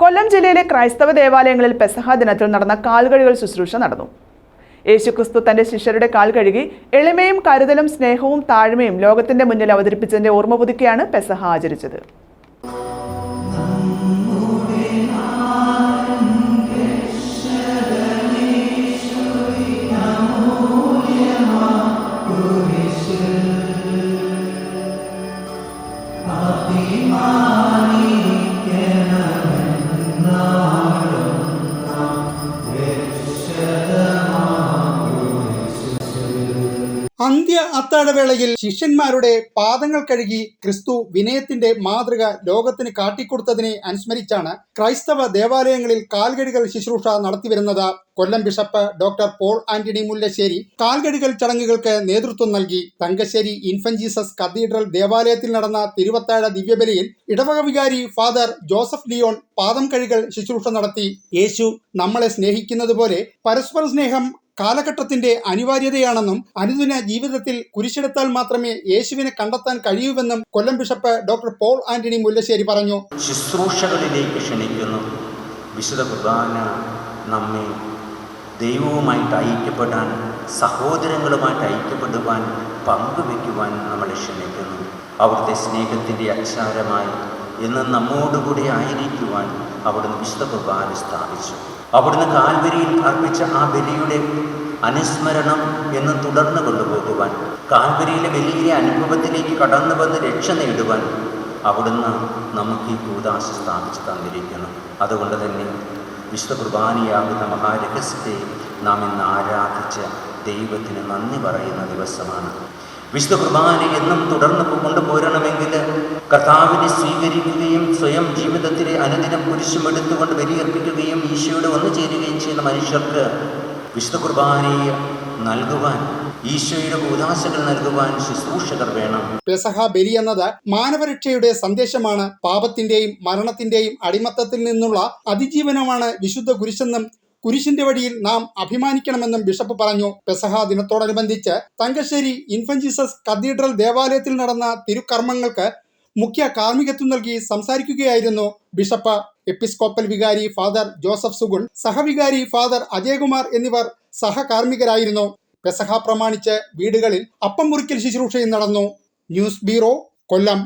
കൊല്ലം ജില്ലയിലെ ക്രൈസ്തവ ദേവാലയങ്ങളിൽ പെസഹ ദിനത്തിൽ നടന്ന കാൽകഴുകൽ ശുശ്രൂഷ നടന്നു. യേശുക്രിസ്തു തന്റെ ശിഷ്യരുടെ കാൽ കഴുകി എളിമയും കരുതലും സ്നേഹവും താഴ്മയും ലോകത്തിന്റെ മുന്നിൽ അവതരിപ്പിച്ചതിന്റെ ഓർമ്മ പുതുക്കിയാണ് പെസഹ ആചരിച്ചത്. അന്ത്യ അത്താഴവേളയിൽ ശിഷ്യന്മാരുടെ പാദങ്ങൾ കഴുകി ക്രിസ്തു വിനയത്തിന്റെ മാതൃക ലോകത്തിന് കാട്ടിക്കൊടുത്തതിനെ അനുസ്മരിച്ചാണ് ക്രൈസ്തവ ദേവാലയങ്ങളിൽ കാൽകഴുകൽ ശുശ്രൂഷ നടത്തിവരുന്നത്. Kollam bishop doctor Paul Antony Mullassery കാൽകഴുകൽ ചടങ്ങുകൾക്ക് നേതൃത്വം നൽകി. തങ്കശ്ശേരി ഇൻഫൻജീസസ് ജീസസ് കത്തീഡ്രൽ ദേവാലയത്തിൽ നടന്ന തിരുവത്താഴ ദിവ്യബലിയിൽ ഇടവക വികാരി ഫാദർ ജോസഫ് ലിയോൺ പാദം കഴുകൽ ശുശ്രൂഷ നടത്തി. യേശു നമ്മളെ സ്നേഹിക്കുന്നത് പോലെ പരസ്പര സ്നേഹം കാലഘട്ടത്തിന്റെ അനിവാര്യതയാണെന്നും അനുദിന ജീവിതത്തിൽ കുരിശെടുത്താൽ മാത്രമേ യേശുവിനെ കണ്ടെത്താൻ കഴിയൂവെന്നും Kollam bishop doctor Paul Antony Mullassery പറഞ്ഞു. ശുശ്രൂഷകളിലേക്ക് ക്ഷണിക്കുന്നു. വിശുദ്ധ കുർബാന നമ്മെ ദൈവവുമായിട്ട് ഐക്യപ്പെടാൻ സഹോദരങ്ങളുമായിട്ട് ഐക്യപ്പെടുവാൻ പങ്കുവെക്കുവാൻ നമ്മളെ ക്ഷണിക്കുന്നു. അവിടുത്തെ സ്നേഹത്തിന്റെ അക്ഷാരമായി എന്ന് നമ്മോടുകൂടി ആയിരിക്കുവാൻ അവിടുന്ന് വിശുദ്ധ കുർബാന സ്ഥാപിച്ചു. അവിടുന്ന് കാൽവരിയിൽ അർപ്പിച്ച ആ ബലിയുടെ അനുസ്മരണം എന്ന് തുടർന്ന് കൊണ്ടുപോകുവാൻ കാൽവരിയിലെ വലിയ അനുഭവത്തിലേക്ക് കടന്നു വന്ന് രക്ഷ നേടുവാൻ അവിടുന്ന് നമുക്ക് ഈ കൂതാശ സ്ഥാപിച്ചു തന്നിരിക്കുന്നു അതുകൊണ്ട് തന്നെ വിശുദ്ധ കുർബാനയാകുന്ന മഹാരഹസ്യത്തെ നാം ഇന്ന് ആരാധിച്ച് ദൈവത്തിന് നന്ദി പറയുന്ന ദിവസമാണ്. വിശുദ്ധ കുർബാന എന്നും തുടർന്ന് കൊണ്ടുപോരണമെങ്കിൽ കർത്താവിനെ സ്വീകരിക്കുകയും സ്വയം ജീവിതത്തിലെ അനുദിനം കുരിശുമെടുത്തുകൊണ്ട് വലിയർപ്പിക്കുകയും ഈശോയോട് ഒന്നു ചേരുകയും ചെയ്യുന്ന മനുഷ്യർക്ക് വിശുദ്ധ കുർബാനയെ നൽകുവാൻ നൽകുവാൻ വേണം. പെസഹ ബലി എന്നത് മാനവരക്ഷയുടെ സന്ദേശമാണ്. പാപത്തിന്റെയും മരണത്തിന്റെയും അടിമത്തത്തിൽ നിന്നുള്ള അതിജീവനമാണ് വിശുദ്ധ കുരിശെന്നും കുരിശിന്റെ വഴിയിൽ നാം അഭിമാനിക്കണമെന്നും ബിഷപ്പ് പറഞ്ഞു. പെസഹ ദിനത്തോടനുബന്ധിച്ച് തങ്കശ്ശേരി ജീസസ് കത്തീഡ്രൽ ദേവാലയത്തിൽ നടന്ന തിരുക്കർമ്മങ്ങൾക്ക് മുഖ്യ കാർമ്മികത്വം നൽകി സംസാരിക്കുകയായിരുന്നു ബിഷപ്പ്. എപ്പിസ്കോപ്പൽ വികാരി ഫാദർ ജോസഫ് സുഗുൺ സഹവികാരി ഫാദർ അജയകുമാർ എന്നിവർ സഹകാർമ്മികരായിരുന്നു. പെസഹ പ്രമാണിച്ച് വീടുകളിൽ അപ്പം മുറിക്കൽ ശുശ്രൂഷയും നടന്നു. News bureau Kollam.